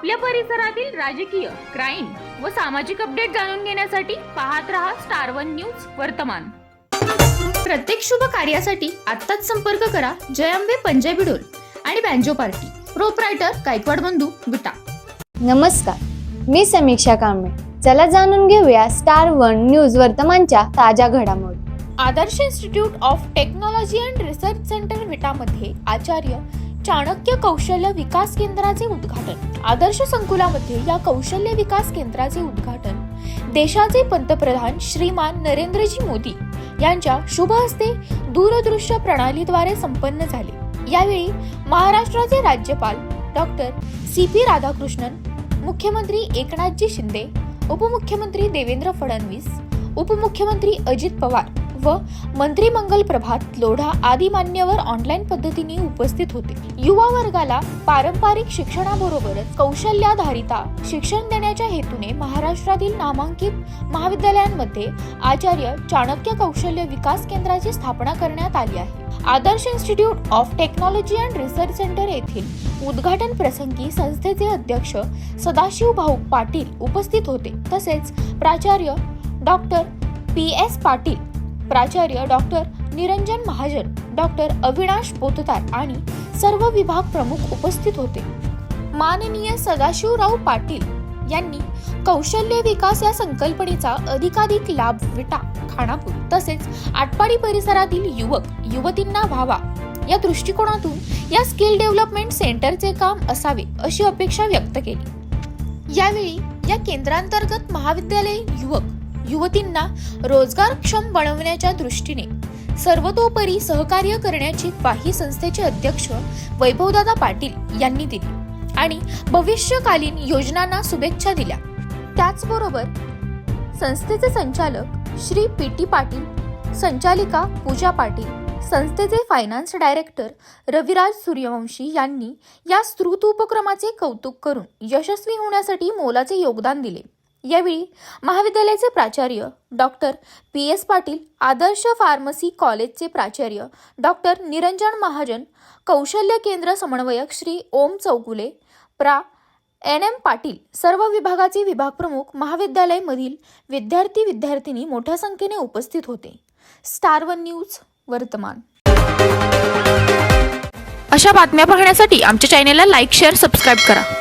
आपल्या परिसरातील राजकीय क्राईम व सामाजिक अपडेट जाणून घेण्यासाठी पाहत रहा स्टार वन न्यूज वर्तमान. प्रत्येक शुभ कार्यासाठी आत्ताच संपर्क करा जयंबे पंजाबी डोल आणि बँजो पार्टी. प्रोप्रायटर गायकवाड बंधू विटा. नमस्कार मी समीक्षा कांबळे. चला जाणून घेऊया स्टार वन न्यूज वर्तमानच्या ताज्या घडामोडी. Adarsh institute of technology and research centre विटामध्ये Acharya Chanakya कौशल्य विकास केंद्राचे उद्घाटन. आदर्श संकुलामध्ये या कौशल्य विकास केंद्राचे उद्घाटन. देशाचे पंतप्रधान श्रीमान नरेंद्रजी मोदी यांच्या शुभ हस्ते दूरदृश्य प्रणालीद्वारे संपन्न झाले. यावेळी महाराष्ट्राचे राज्यपाल डॉक्टर सी पी राधाकृष्णन मुख्यमंत्री एकनाथजी शिंदे उपमुख्यमंत्री देवेंद्र फडणवीस उपमुख्यमंत्री अजित पवार व मंत्रिमंगल प्रभात लोढा आदी मान्यवर ऑनलाईन पद्धतीने उपस्थित होते. युवा वर्गाला पारंपरिक शिक्षणाबरोबरच कौशल्याधारिता शिक्षण देण्याच्या हेतूने महाराष्ट्रातील नामांकित महाविद्यालयांमध्ये आचार्य चाणक्य कौशल्य विकास केंद्राची स्थापना करण्यात आली आहे. Adarsh institute of technology and research centre येथील उद्घाटन प्रसंगी संस्थेचे अध्यक्ष सदाशिव भाऊ पाटील उपस्थित होते. तसेच प्राचार्य डॉक्टर पी एस पाटील प्राचार्य डॉक्टर निरंजन महाजन डॉक्टर अविनाश पोतदार आणि सर्व विभाग प्रमुख उपस्थित होते. माननीय सदाशिवराव पाटील यांनी कौशल्य विकास या संकल्पनेचा अधिकाधिक लाभ विटा खानापूर तसेच आटपाडी परिसरातील युवक युवतींना व्हावा. या दृष्टिकोनातून या स्किल डेव्हलपमेंट सेंटरचे काम असावे अशी अपेक्षा व्यक्त केली. यावेळी या केंद्रांतर्गत महाविद्यालयीन युवक युवतींना रोजगारक्षम बनवण्याच्या दृष्टीने सर्वतोपरी सहकार्य करण्याची ग्वाही संस्थेचे अध्यक्ष वैभवदादा पाटील यांनी दिली आणि भविष्यकालीन योजनांना शुभेच्छा दिल्या. त्याचबरोबर संस्थेचे संचालक श्री पी टी पाटील संचालिका पूजा पाटील संस्थेचे फायनान्स डायरेक्टर रविराज सूर्यवंशी यांनी या स्तृत उपक्रमाचे कौतुक करून यशस्वी होण्यासाठी मोलाचे योगदान दिले. यावेळी महाविद्यालयाचे प्राचार्य doctor P S Patil Adarsh pharmacy कॉलेजचे प्राचार्य डॉक्टर निरंजन महाजन कौशल्य केंद्र समन्वयक श्री ओम चौगुले प्रा. एन. एम. पाटील सर्व विभागाचे विभाग प्रमुख महाविद्यालयामधील विद्यार्थी विद्यार्थिनी मोठ्या संख्येने उपस्थित होते. स्टार वन न्यूज वर्तमान. अशा बातम्या पाहण्यासाठी आमच्या चॅनेलला लाईक शेअर सबस्क्राईब करा.